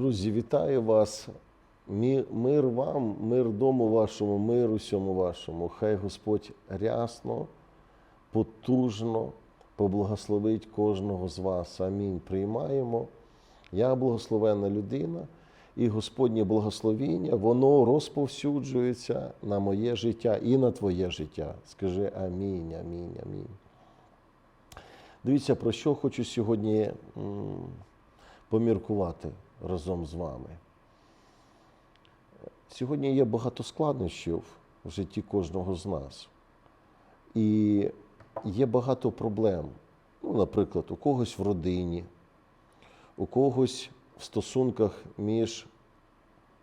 Друзі, вітаю вас. Мир вам, мир дому вашому, мир усьому вашому. Хай Господь рясно, потужно поблагословить кожного з вас. Амінь. Приймаємо. Я благословенна людина, і Господнє благословіння, воно розповсюджується на моє життя і на твоє життя. Скажи амінь, амінь, амінь. Дивіться, про що хочу сьогодні поміркувати разом з вами. Сьогодні є багато складнощів в житті кожного з нас. І є багато проблем. Ну, наприклад, у когось в родині, у когось в стосунках між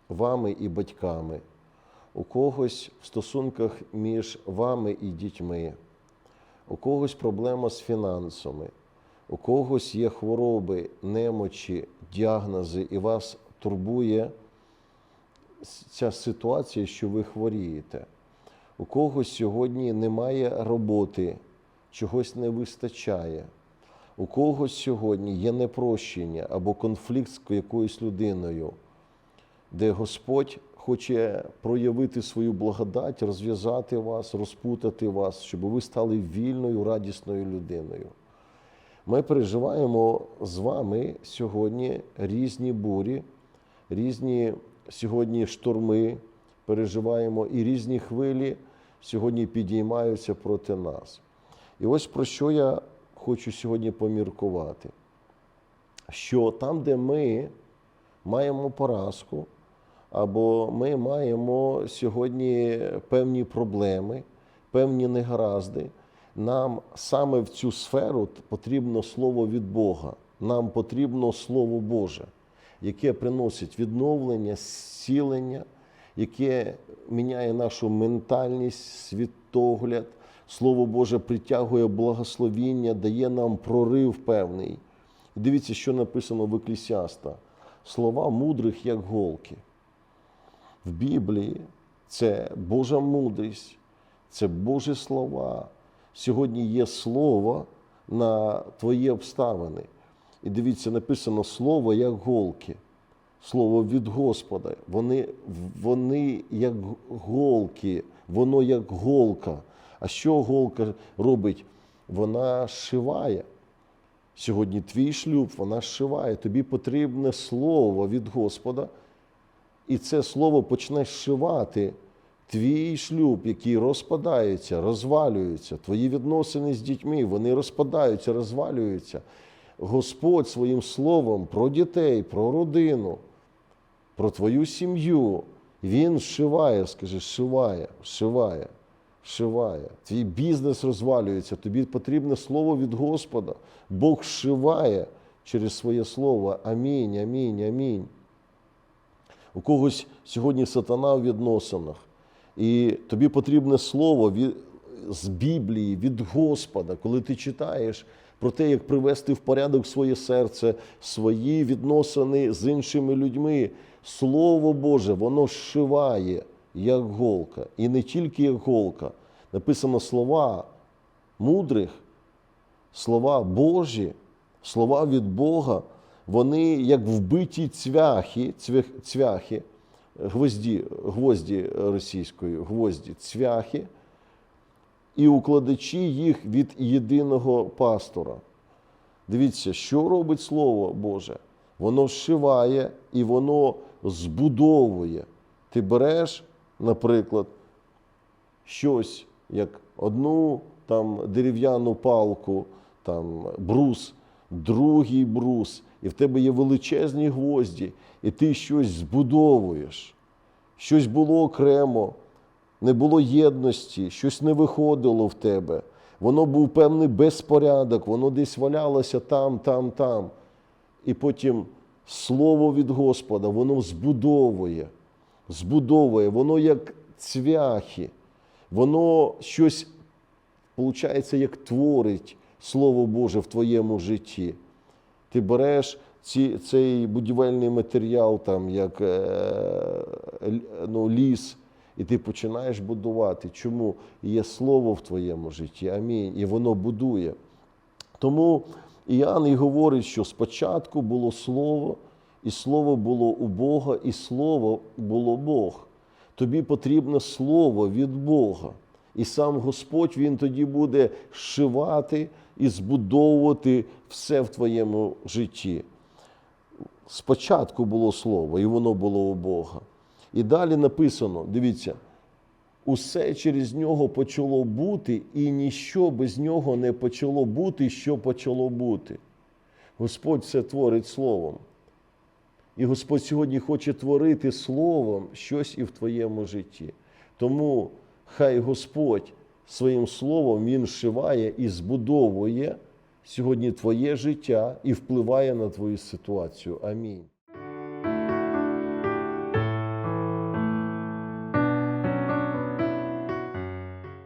вами і батьками, у когось в стосунках між вами і дітьми, у когось проблема з фінансами, у когось є хвороби, немочі, діагнози, і вас турбує ця ситуація, що ви хворієте. У когось сьогодні немає роботи, чогось не вистачає. У когось сьогодні є непрощення або конфлікт з якоюсь людиною, де Господь хоче проявити свою благодать, розв'язати вас, розпутати вас, щоб ви стали вільною, радісною людиною. Ми переживаємо з вами сьогодні різні бурі, різні сьогодні шторми переживаємо, і різні хвилі сьогодні підіймаються проти нас. І ось про що я хочу сьогодні поміркувати: що там, де ми маємо поразку, або ми маємо сьогодні певні проблеми, певні негаразди, нам саме в цю сферу потрібно слово від Бога. Нам потрібно Слово Боже, яке приносить відновлення, зцілення, яке міняє нашу ментальність, світогляд. Слово Боже притягує благословіння, дає нам прорив певний. Дивіться, що написано в Еклісіаста. Слова мудрих, як голки. В Біблії це Божа мудрість, це Божі слова. Сьогодні є слово на твої обставини. І дивіться, написано слово як голки, слово від Господа. Вони, вони як голки, воно як голка. А що голка робить? Вона зшиває. Сьогодні твій шлюб, вона зшиває. Тобі потрібне слово від Господа, і це слово почне зшивати твій шлюб, який розпадається, розвалюється, твої відносини з дітьми, вони розпадаються, розвалюються. Господь своїм словом про дітей, про родину, про твою сім'ю. Він зшиває, скажи, зшиває, зшиває, зшиває. Твій бізнес розвалюється, тобі потрібне слово від Господа. Бог зшиває через своє слово. Амінь, амінь, амінь. У когось сьогодні сатана в відносинах, і тобі потрібне слово від, з Біблії, від Господа, коли ти читаєш про те, як привести в порядок своє серце, свої відносини з іншими людьми. Слово Боже, воно зшиває, як голка. І не тільки як голка. Написано слова мудрих, слова Божі, слова від Бога, вони як вбиті цвяхи, цвях- цвяхи, гвозді, гвозді російською, гвозді, цвяхи, і укладачі їх від єдиного пастора. Дивіться, що робить Слово Боже? Воно зшиває і воно збудовує. Ти береш, наприклад, щось, як одну там дерев'яну палку, там брус, другий брус, і в тебе є величезні гвозді, і ти щось збудовуєш. Щось було окремо, не було єдності, щось не виходило в тебе. Воно був певний безпорядок, воно десь валялося там, там, там. І потім слово від Господа, воно збудовує, збудовує, воно як цвяхи, воно щось, виходить, як творить Слово Боже в твоєму житті. Ти береш ці, цей будівельний матеріал, там, як е, ну, ліс, і ти починаєш будувати. Чому є слово в твоєму житті? Амінь. І воно будує. Тому Іоанн і говорить, що спочатку було слово, І слово було у Бога, і слово було Бог. Тобі потрібне слово від Бога. І сам Господь Він тоді буде зшивати і збудовувати все в твоєму житті. Спочатку було слово, і воно було у Бога. І далі написано: дивіться, усе через нього почало бути, і ніщо без нього не почало бути, що почало бути. Господь все творить словом. І Господь сьогодні хоче творити словом щось і в твоєму житті. Тому хай Господь своїм словом Він шиває і збудовує сьогодні твоє життя і впливає на твою ситуацію. Амінь.